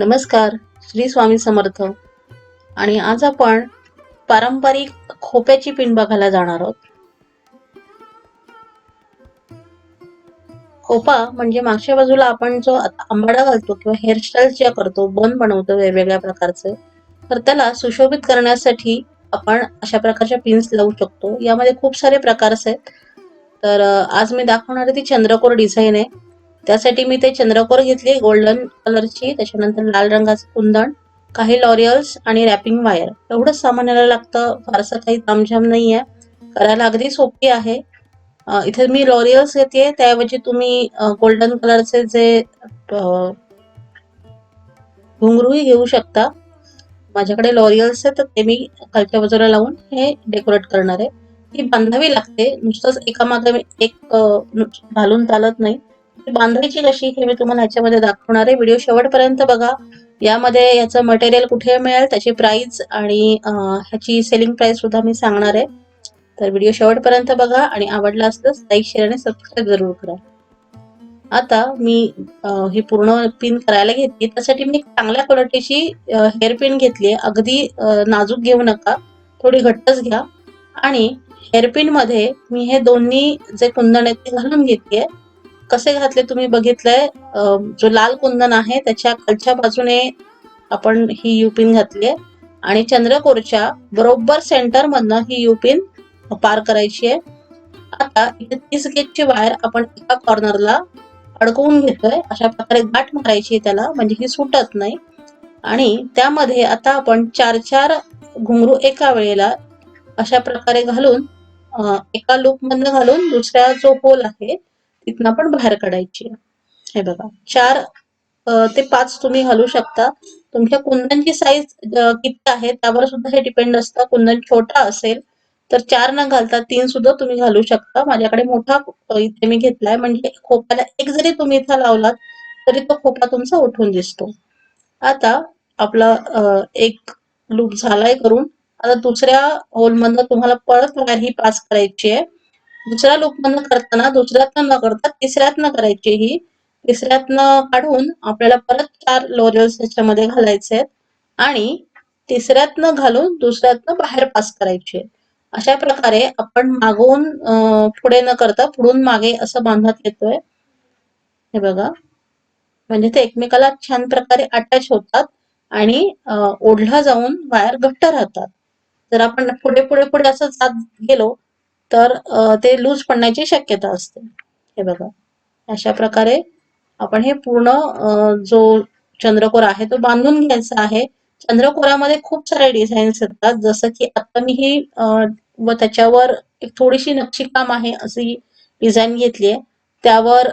नमस्कार श्री स्वामी समर्थ. आणि आज आपण पारंपरिक खोप्याची पिन बघायला जाणार आहोत. खोपा म्हणजे मागच्या बाजूला आपण जो आंबाडा घालतो किंवा हेअरस्टाईल ज्या करतो बन बनवतो वेगवेगळ्या प्रकारचे तर त्याला सुशोभित करण्यासाठी आपण अशा प्रकारच्या पिन्स लावू शकतो. यामध्ये खूप सारे प्रकार आहेत. तर आज मी दाखवणार आहे ती चंद्रकोर डिझाईन आहे. त्यासाठी मी ते चंद्रकोर घेतली गोल्डन कलरची त्याच्यानंतर लाल रंगाचं कुंदन काही लॉरियल्स आणि रॅपिंग वायर. एवढंच सामान्याला लागतं फारसं काही तामझाम नाही आहे करायला अगदी सोपी आहे. इथे मी लॉरियल्स घेते त्याऐवजी तुम्ही गोल्डन कलरचे जे घुंगरूही घेऊ शकता. माझ्याकडे लॉरियल्स आहे तर ते मी खालच्या बाजूला लावून हे डेकोरेट करणार आहे. ती बांधावी लागते नुसतंच एका मागे एक घालून चालत नाही. बांधायची कशी हे मी तुम्हाला ह्याच्यामध्ये दाखवणार आहे. व्हिडिओ शेवटपर्यंत बघा. यामध्ये याचं मटेरियल कुठे मिळेल त्याची प्राइस आणि ह्याची सेलिंग प्राइस सुद्धा मी सांगणार आहे. तर व्हिडिओ शेवटपर्यंत बघा आणि आवडला असल्यास लाईक शेअर आणि सबस्क्राईब जरूर करा. आता मी ही पूर्ण पिन करायला घेतली. त्यासाठी मी चांगल्या क्वालिटीची हेअर पिन घेतली अगदी नाजूक घेऊ नका. थोडी घट्टच घ्या. आणि हेअरपिनमध्ये मी हे दोन्ही जे कुंदण आहेत ते घालून घेतलीये कसे घातले तुम्ही बघितलंय? जो लाल कुंदन आहे त्याच्या खालच्या बाजूने आपण ही युपिन घातलीये. आणि चंद्रकोरच्या बरोबर सेंटर मधनं ही युपिन पार करायची आहे. आता इथे तीस गेजची वायर आपण एका कॉर्नरला अडकवून घेतोय. अशा प्रकारे गाठ मारायची त्याला म्हणजे ही सुटत नाही. आणि त्यामध्ये आता आपण चार चार घुंगरू एका वेळेला अशा प्रकारे घालून एका लूप मधनं घालून दुसऱ्या जो होल आहे तिथनं आपण बाहेर काढायची हे बघा चार ते पाच तुम्ही घालू शकता. तुमच्या कुंदनची साईज किती आहे त्यावर सुद्धा हे डिपेंड असतं. कुंदन छोटा असेल तर चार न घालता तीन सुद्धा तुम्ही घालू शकता. माझ्याकडे मोठा इथे मी घेतलाय. म्हणजे खोप्याला एक जरी तुम्ही इथं लावलात तरी तो खोपा तुमचा उठून दिसतो. आता आपला एक लूप झालाय करून. आता दुसऱ्या होलमधन तुम्हाला परत वायर ही पास करायची आहे. दुसऱ्या लूप मधनं करताना दुसऱ्यात न करता तिसऱ्यातनं करायची ही तिसऱ्यातनं काढून आपल्याला परत चार लोरियल्स त्याच्यामध्ये घालायचे आहेत आणि न घालून दुसऱ्यातनं बाहेर पास करायचे. अशा प्रकारे आपण मागून पुढे न करता पुढून मागे असं बांधत येतोय. हे बघा. म्हणजे ते एकमेकाला छान प्रकारे अटॅच होतात आणि ओढला जाऊन वायर घट्ट राहतात. जर आपण पुढे पुढे पुढे असं जात गेलो तर ते लूज पडण्याची शक्यता असते. हे बघा. अशा प्रकारे आपण हे पूर्ण जो चंद्रकोर आहे तो बांधून घ्यायचा आहे. चंद्रकोरामध्ये खूप सारे डिझाईन्स येतात. जसं की आता मी ही व त्याच्यावर एक थोडीशी नक्षीकाम आहे अशी डिझाईन घेतली आहे. त्यावर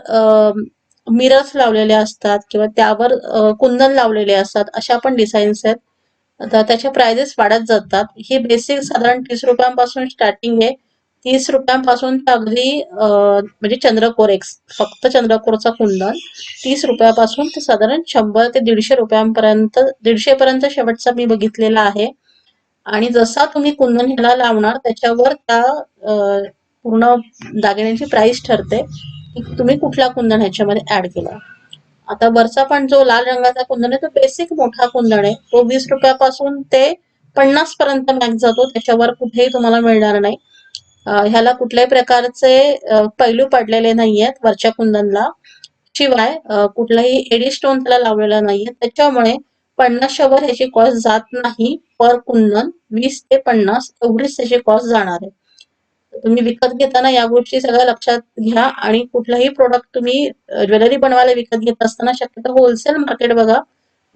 मिरर्स लावलेले असतात किंवा त्यावर कुंदन लावलेले असतात. अशा पण डिझाईन्स आहेत. आता त्याच्या प्राइजेस वाढत जातात. हे बेसिक साधारण तीस रुपयांपासून स्टार्टिंग आहे. तीस रुपयांपासून तर अगदी म्हणजे चंद्रकोर एक्स फक्त चंद्रकोरचा कुंदन तीस रुपयापासून ते साधारण शंभर ते दीडशे रुपयांपर्यंत दीडशे पर्यंत शेवटचा मी बघितलेला आहे. आणि जसा तुम्ही कुंदन ह्याला लावणार त्याच्यावर त्या पूर्ण दागिन्यांची प्राइस ठरते की तुम्ही कुठला कुंदन ह्याच्यामध्ये ऍड केला आता वरचा पण जो लाल रंगाचा कुंदन आहे तो बेसिक मोठा कुंदन आहे. तो वीस रुपयापासून ते पन्नास पर्यंत मॅक्स जातो. त्याच्यावर कुठेही तुम्हाला मिळणार नाही. ह्याला कुठल्याही प्रकारचे पैलू पडलेले नाहीयेत वरच्या कुंदनला. शिवाय कुठलाही एडी स्टोन त्याला लावलेला नाहीये. त्याच्यामुळे पन्नास वर ह्याची कॉस्ट जात नाही. पर कुंदन वीस ते पन्नास एवढीच त्याची कॉस्ट जाणार आहे. तुम्ही विकत घेताना या गोष्टी सगळ्या लक्षात घ्या आणि कुठलाही प्रोडक्ट तुम्ही ज्वेलरी बनवायला विकत घेत असताना शक्यतो होलसेल मार्केट बघा.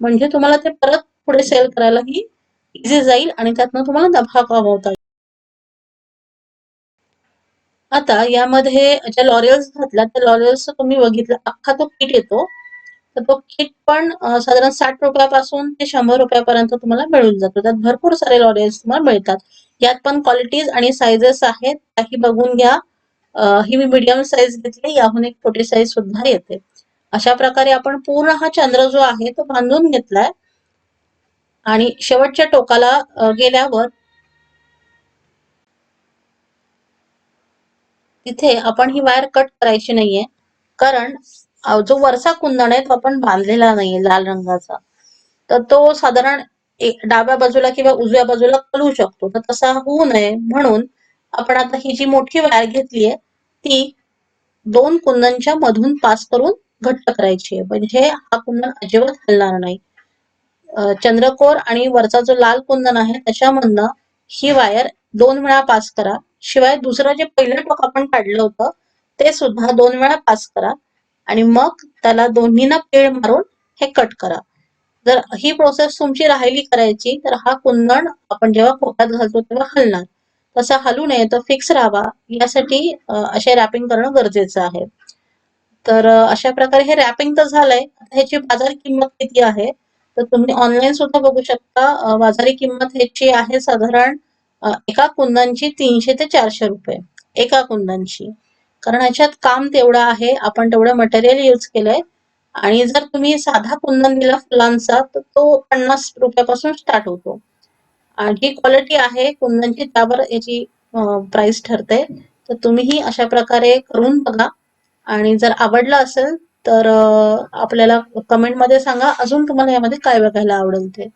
म्हणजे तुम्हाला ते परत पुढे सेल करायला ही इझी जाईल आणि त्यातनं तुम्हाला नफा कमावता आता यामध्ये ज्या लॉरियल्स घातल्या त्या लॉरियल्स तुम्ही बघितला अख्खा तो किट येतो. तर तो किट पण साधारण साठ रुपयापासून ते शंभर रुपयापर्यंत तुम्हाला मिळून जातो. त्यात भरपूर सारे लॉरियल्स तुम्हाला मिळतात. यात पण क्वालिटीज आणि सायझेस आहेत. त्याही बघून घ्या. ही मी मीडियम साईज घेतली. याहून एक छोटी साईज सुद्धा येते. अशा प्रकारे आपण पूर्ण हा चंद्र जो आहे तो बांधून घेतलाय. आणि शेवटच्या टोकाला गेल्यावर तिथे आपण ही वायर कट करायची नाहीये. कारण जो वरचा कुंदन आहे तो आपण बांधलेला नाहीये लाल रंगाचा. तर तो साधारण एक डाव्या बाजूला किंवा उजव्या बाजूला कलू शकतो. तर तसा होऊ नये. म्हणून आपण आता ही जी मोठी वायर घेतली आहे ती दोन कुंदनच्या मधून पास करून घट्ट करायची आहे. म्हणजे हा कुंदन अजिबात हलणार नाही. चंद्रकोर आणि वरचा जो लाल कुंदन आहे त्याच्यामधनं ही वायर दोन वेळा पास करा. शिवाय दुसरं जे पहिलं टोक आपण काढलं होतं ते सुद्धा दोन वेळा पास करा. आणि मग त्याला दोन्हीना पीळ मारून हे कट करा. जर ही प्रोसेस तुमची राहिली करायची तर हा कुंदण आपण जेव्हा खोक्यात घालतो तेव्हा हलणार. तसा हलू नये तर फिक्स राहावा. यासाठी असे रॅपिंग करणं गरजेचं आहे. तर अशा प्रकारे हे रॅपिंग तर झालंय. ह्याची बाजार किंमत किती आहे? तर तुम्ही ऑनलाईन सुद्धा बघू शकता. बाजारी किंमत ह्याची आहे साधारण एका कुंदांची तीनशे ते चारशे रुपये. एका कुंदांची. कारण ह्याच्यात काम तेवढं आहे आपण तेवढं मटेरियल यूज केलंय. आणि जर तुम्ही साधा कुंदन दिला फुलांचा तर तो पन्नास रुपयापासून स्टार्ट होतो. आणि जी क्वालिटी आहे कुंदनची त्यावर याची प्राइस ठरते. तर तुम्हीही अशा प्रकारे करून बघा. आणि जर आवडलं असेल तर आपल्याला आपल्याला कमेंटमध्ये सांगा. अजून तुम्हाला यामध्ये काय बघायला आवडेल ते.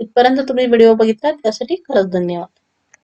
इथपर्यंत तुम्ही व्हिडिओ बघितला त्यासाठी खरंच धन्यवाद.